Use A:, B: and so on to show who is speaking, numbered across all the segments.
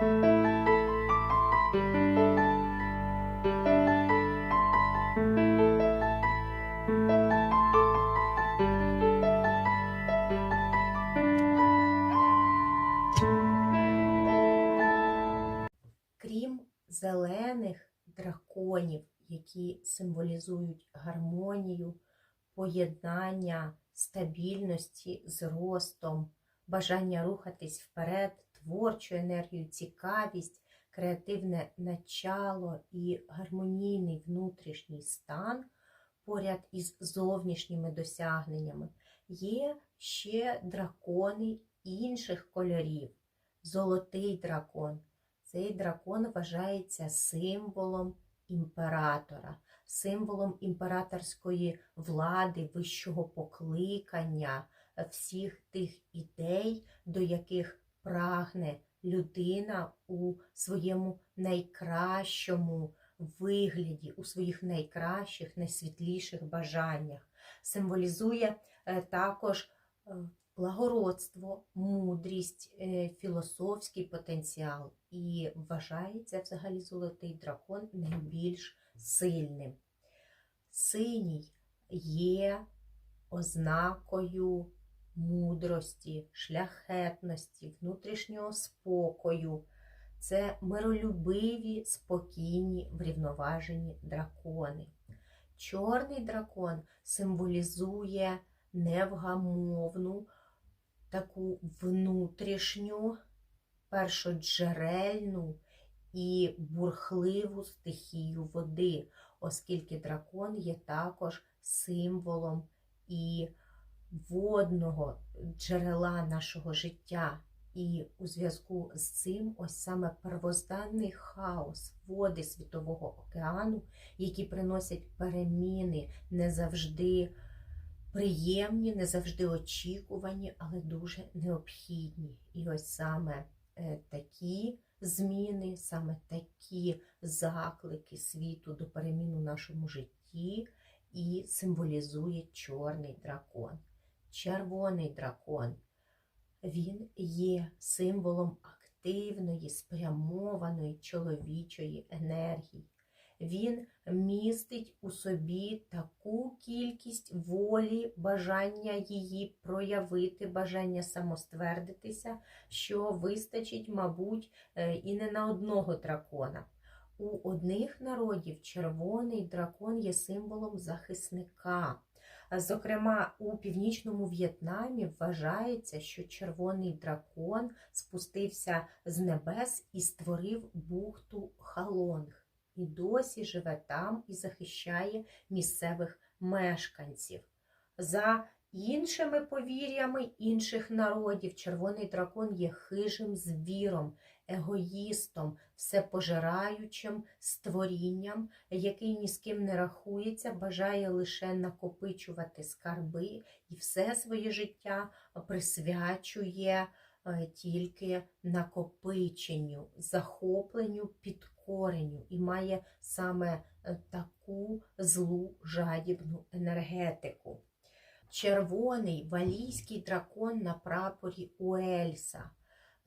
A: Крім зелених драконів, які символізують гармонію, поєднання стабільності з ростом, бажання рухатись вперед, творчу енергію, цікавість, креативне начало і гармонійний внутрішній стан поряд із зовнішніми досягненнями, є ще дракони інших кольорів. Золотий дракон. Цей дракон вважається символом імператора, символом імператорської влади, вищого покликання, всіх тих ідей, до яких прагне людина у своєму найкращому вигляді, у своїх найкращих, найсвітліших бажаннях. Символізує е, також е, благородство, мудрість, е, філософський потенціал і вважається взагалі золотий дракон найбільш сильним. Синій є ознакою мудрості, шляхетності, внутрішнього спокою. Це миролюбиві, спокійні, врівноважені дракони. Чорний дракон символізує невгамовну, таку внутрішню, першоджерельну і бурхливу стихію води, оскільки дракон є також символом і водного джерела нашого життя. І у зв'язку з цим ось саме первозданний хаос води Світового океану, які приносять переміни не завжди приємні, не завжди очікувані, але дуже необхідні. І ось саме е, такі зміни, саме такі заклики світу до перемін у нашому житті і символізує чорний дракон. Червоний дракон. Він є символом активної, спрямованої чоловічої енергії. Він містить у собі таку кількість волі, бажання її проявити, бажання самоствердитися, що вистачить, мабуть, е, і не на одного дракона. У одних народів червоний дракон є символом захисника. Зокрема, у північному В'єтнамі вважається, що червоний дракон спустився з небес і створив бухту Халонг і досі живе там і захищає місцевих мешканців. За іншими повір'ями інших народів, червоний дракон є хижим звіром, егоїстом, всепожираючим створінням, який ні з ким не рахується, бажає лише накопичувати скарби і все своє життя присвячує е, тільки накопиченню, захопленню, підкоренню і має саме е, таку злу жадібну енергетику. Червоний валійський дракон на прапорі Уельса.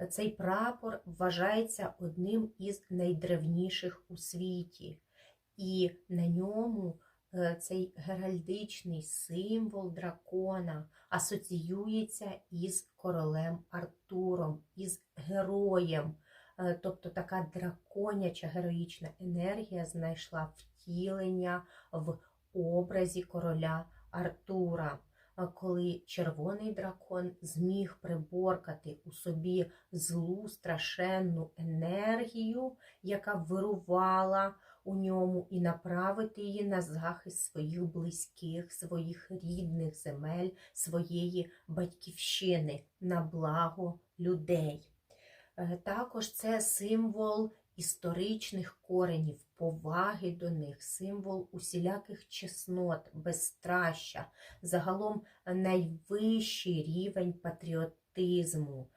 A: Цей прапор вважається одним із найдревніших у світі, і на ньому е, цей геральдичний символ дракона асоціюється із королем Артуром, із героєм. Е, тобто така драконяча героїчна енергія знайшла втілення в образі короля Артура коли червоний дракон зміг приборкати у собі злу страшенну енергію, яка вирувала у ньому, і направити її на захист своїх близьких, своїх рідних земель, своєї батьківщини на благо людей. Е, також це символ історичних коренів, поваги до них, символ усіляких чеснот, безстраща, загалом найвищий рівень патріотизму.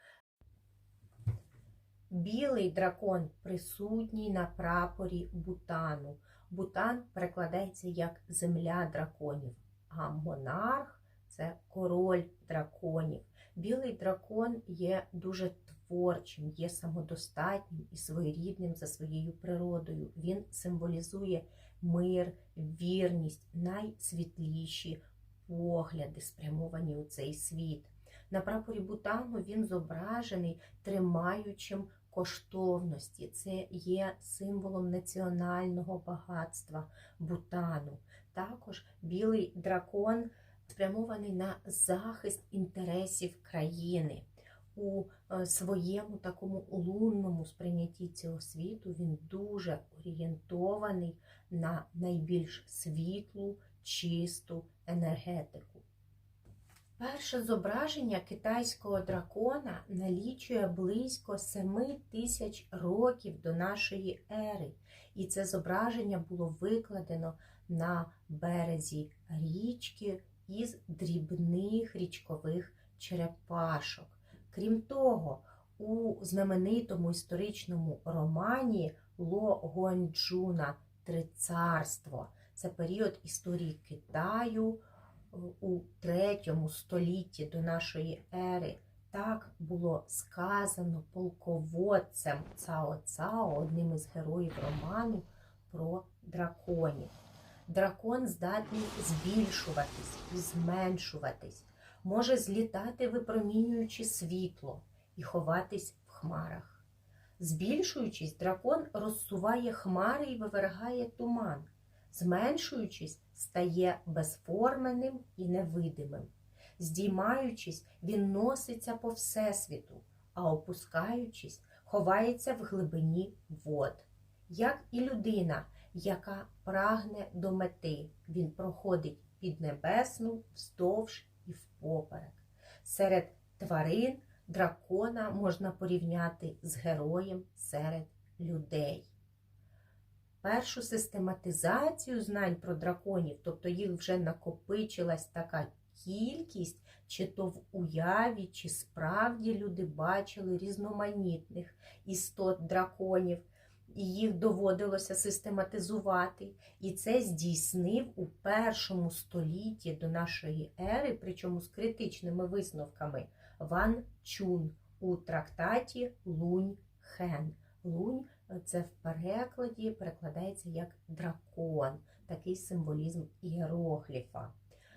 A: Білий дракон присутній на прапорі Бутану. Бутан перекладається як земля драконів, а монарх це король драконів. Білий дракон є дуже творчим, є самодостатнім і своєрідним за своєю природою. Він символізує мир, вірність, найсвітліші погляди, спрямовані у цей світ. На прапорі Бутану він зображений тримаючим коштовності. Це є символом національного багатства Бутану. Також білий дракон спрямований на захист інтересів країни. У е, своєму такому лунному сприйнятті цього світу він дуже орієнтований на найбільш світлу, чисту енергетику. Перше зображення китайського дракона налічує близько 7 тисяч років до нашої ери, і це зображення було викладено на березі річки із дрібних річкових черепашок. Крім того, у знаменитому історичному романі Ло Гуанчжуна Три царство це період історії Китаю у третьому столітті до нашої ери. Так було сказано полководцем Цао Цао, одним із героїв роману про драконів. Дракон здатний збільшуватись і зменшуватись, може злітати, випромінюючи світло і ховатись в хмарах. Збільшуючись, дракон розсуває хмари і вивергає туман. Зменшуючись, стає безформеним і невидимим. Здіймаючись, він носиться по всесвіту, а опускаючись, ховається в глибині вод. Як і людина, яка прагне до мети, він проходить під небесну, вздовж і впоперек. Серед тварин дракона можна порівняти з героєм серед людей. Першу систематизацію знань про драконів, тобто їх вже накопичилась така кількість, чи то в уяві, чи справді люди бачили різноманітних істот драконів, і їх доводилося систематизувати. І це здійснив у першому столітті до нашої ери, причому з критичними висновками, Ван Чун у трактаті Лунь Хен. Лунь це в перекладі перекладається як дракон, такий символізм іерогліфа.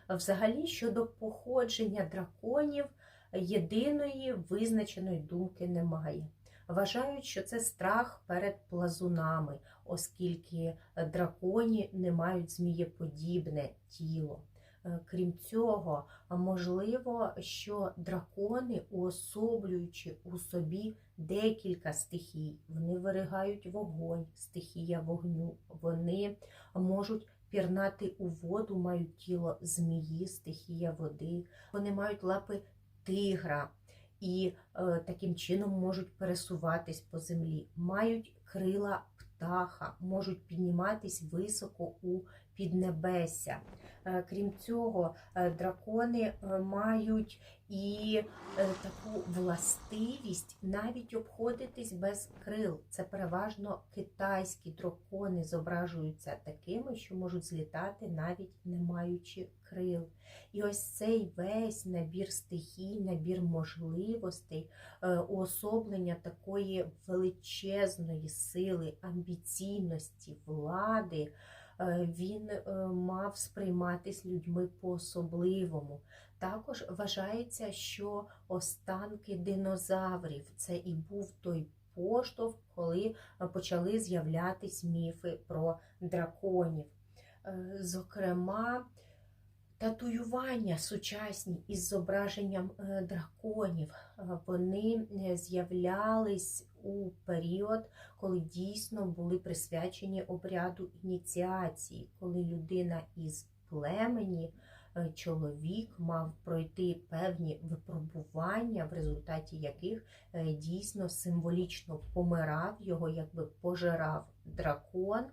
A: Взагалі, щодо походження драконів, єдиної визначеної думки немає. Вважають, що це страх перед плазунами, оскільки драконі не мають змієподібне тіло. Е, Крім цього, можливо, що дракони, уособлюючи у собі декілька стихій, вони виригають вогонь, стихія вогню, вони можуть пірнати у воду, мають тіло змії, стихія води, вони мають лапи тигра і е, таким чином можуть пересуватись по землі, мають крила птаха, можуть підніматись високо у піднебесся. Е, Крім цього, е, дракони е, мають і таку властивість навіть обходитись без крил. Це переважно китайські дракони зображуються такими, що можуть злітати навіть не маючи крил. І ось цей весь набір стихій, набір можливостей, уособлення такої величезної сили, амбіційності, влади. Е, Він е, мав сприйматись людьми по-особливому. Також вважається, що останки динозаврів це і був той поштовх, коли е, почали з'являтись міфи про драконів. Зокрема, татуювання сучасні із зображенням е, драконів, е, вони е, з'являлись у період, коли дійсно були присвячені обряду ініціації, коли людина із племені чоловік мав пройти певні випробування, в результаті яких дійсно символічно помирав його, якби пожирав дракон.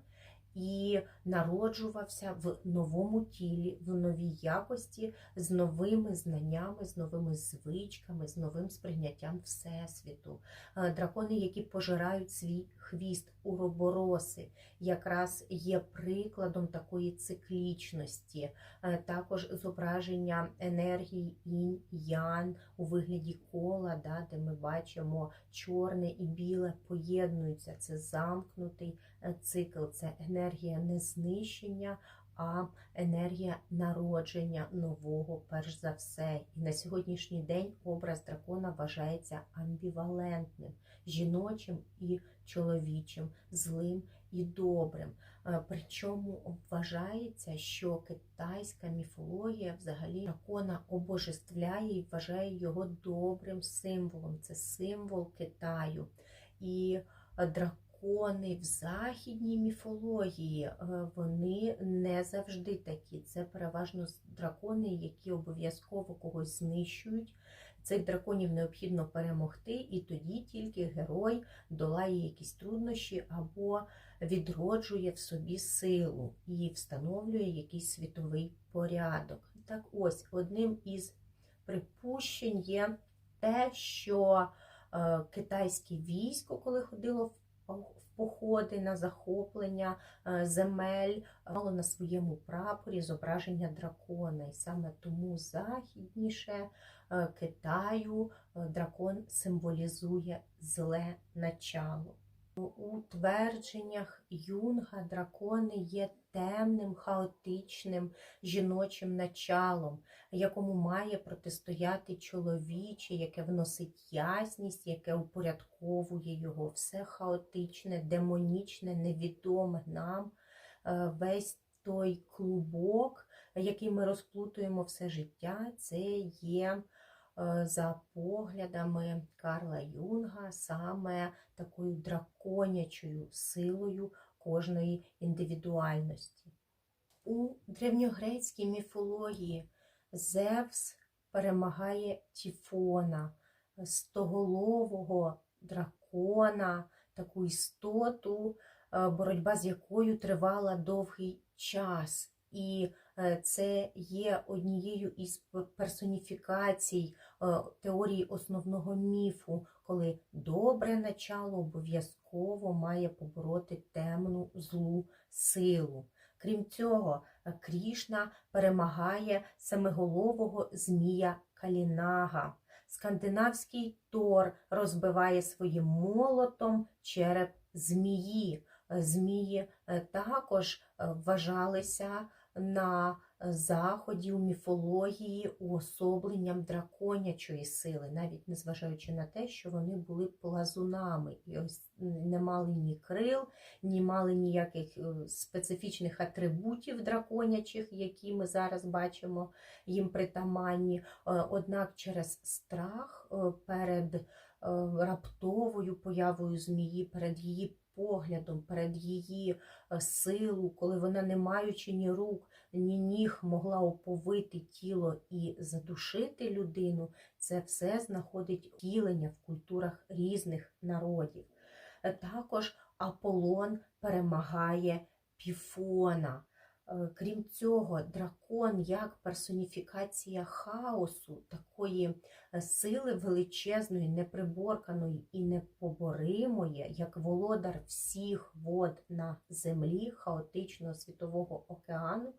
A: І народжувався в новому тілі, в новій якості, з новими знаннями, з новими звичками, з новим сприйняттям Всесвіту. Е, Дракони, які пожирають свій хвіст уробороси, якраз є прикладом такої циклічності. Е, Також зображення енергії інь ян у вигляді кола, да, де ми бачимо чорне і біле поєднуються. Це замкнутий цикл, це енергія не знищення, а енергія народження нового, перш за все. І на сьогоднішній день образ дракона вважається амбівалентним, жіночим і чоловічим, злим і добрим. Е, Причому вважається, що китайська міфологія взагалі дракона обожествляє і вважає його добрим символом. Це символ Китаю. І е, дракони в західній міфології е, вони не завжди такі. Це переважно дракони, які обов'язково когось знищують. Цих драконів необхідно перемогти, і тоді тільки герой долає якісь труднощі або відроджує в собі силу і встановлює якийсь світовий порядок. Так ось одним із припущень є те, що е, китайське військо, коли ходило в в походи на захоплення е, земель, мало на своєму прапорі зображення дракона. І саме тому західніше е, Китаю е, дракон символізує зле начало. У твердженнях Юнга дракони є темним, хаотичним жіночим началом, якому має протистояти чоловіче, яке вносить ясність, яке упорядковує його. Все хаотичне, демонічне, невідоме нам. Е, Весь той клубок, який ми розплутуємо все життя, це є за поглядами Карла Юнга саме такою драконячою силою кожної індивідуальності. У древньогрецькій міфології Зевс перемагає Тіфона, стоголового дракона, таку істоту, е, боротьба з якою тривала довгий час. І е, це є однією із персоніфікацій е, теорії основного міфу, коли добре начало обов'язково має побороти темну злу силу. Крім цього, Крішна перемагає семиголового змія Калінага. Скандинавський Тор розбиває своїм молотом череп змії. Змії е, також е, вважалися на заході у міфології уособленням драконячої сили, навіть незважаючи на те, що вони були плазунами і ось не мали ні крил, ні мали ніяких е, специфічних атрибутів драконячих, які ми зараз бачимо їм притаманні. Однак через страх перед раптовою появою змії, перед її поглядом, перед її силу, коли вона, не маючи ні рук, ні ніг, могла оповити тіло і задушити людину, це все знаходить втілення в культурах різних народів. Також Аполлон перемагає Піфона. Крім цього, дракон як персоніфікація хаосу, такої сили величезної, неприборканої і непоборимої, як володар всіх вод на землі, хаотичного світового океану,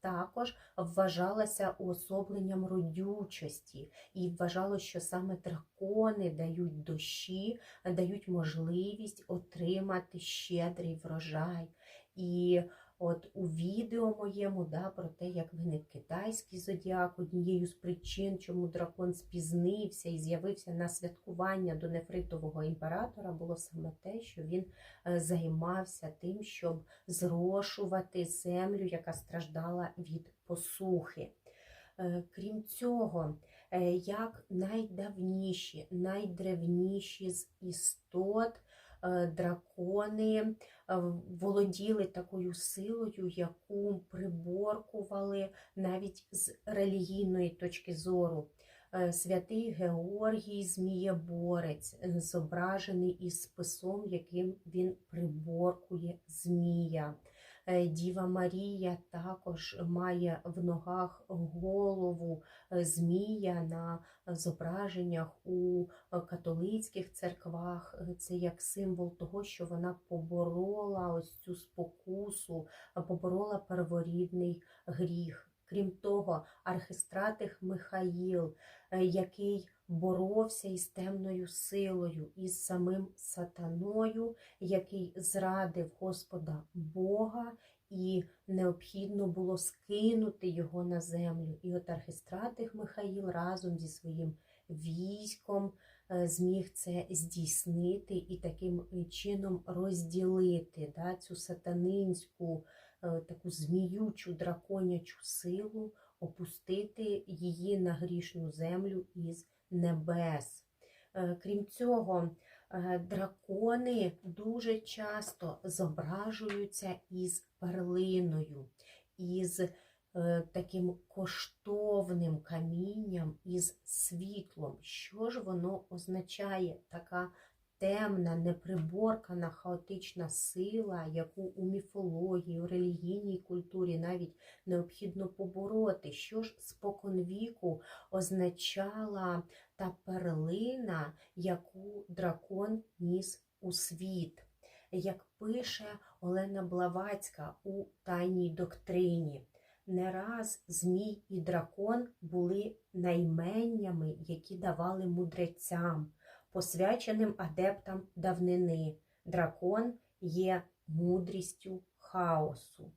A: також вважалася уособленням родючості, і вважалося, що саме дракони дають дощі, дають можливість отримати щедрий врожай. І От у відео моєму да, про те, як виник китайський зодіак, однією з причин, чому дракон спізнився і з'явився на святкування до нефритового імператора, було саме те, що він е, займався тим, щоб зрошувати землю, яка страждала від посухи. Е, крім цього, е, як найдавніші, найдревніші з істот. Дракони володіли такою силою, яку приборкували навіть з релігійної точки зору. Е, святий Георгій Змієборець, е, зображений із списом, яким він приборкує Змія. Е, Діва Марія також має в ногах голову е, змія на зображеннях у е, католицьких церквах. Це як символ того, що вона поборола ось цю спокусу, поборола перворідний гріх. Крім того, архистратих Михаїл, е, який боровся із темною силою, із самим сатаною, який зрадив Господа Бога, і необхідно було скинути його на землю. І от архистратих Михаїл разом зі своїм військом е, зміг це здійснити і таким чином розділити да, цю сатанинську е, таку зміючу драконячу силу, опустити її на грішну землю із небес. Е, Крім цього, е, дракони дуже часто зображуються із перлиною, із е, таким коштовним камінням, із світлом. Що ж воно означає? Така темна, неприборкана, хаотична сила, яку у міфології, у релігійній культурі навіть необхідно побороти. Що ж споконвіку означала та перлина, яку дракон ніс у світ. Як пише Олена Блавацька у тайній доктрині, не раз Змій і дракон були найменнями, які давали мудрецям, посвяченим адептам давнини. Дракон є мудрістю хаосу.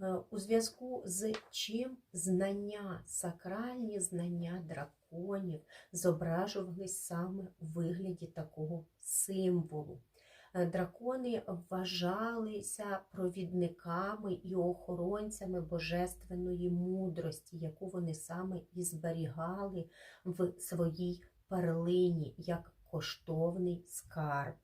A: Е, У зв'язку з чим знання, сакральні знання драконів зображувались саме у вигляді такого символу. Е, Дракони вважалися провідниками і охоронцями божественної мудрості, яку вони саме і зберігали в своїй перлині як коштовний скарб.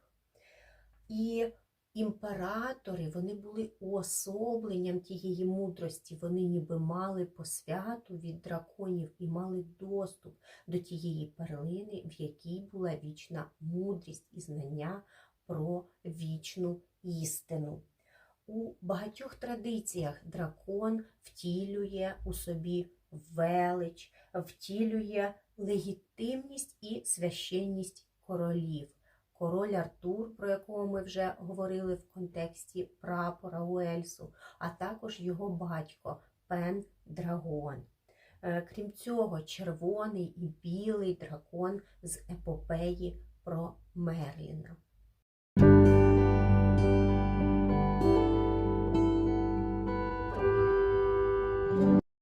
A: І імператори вони були уособленням тієї мудрості. Вони ніби мали посвяту від драконів і мали доступ до тієї перлини, в якій була вічна мудрість і знання про вічну істину. У багатьох традиціях дракон втілює у собі велич, втілює легітимність і священність королів. Король Артур, про якого ми вже говорили в контексті прапора Уельсу, а також його батько Пен Драгон. Е, Крім цього, червоний і білий дракон з епопеї про Мерліна.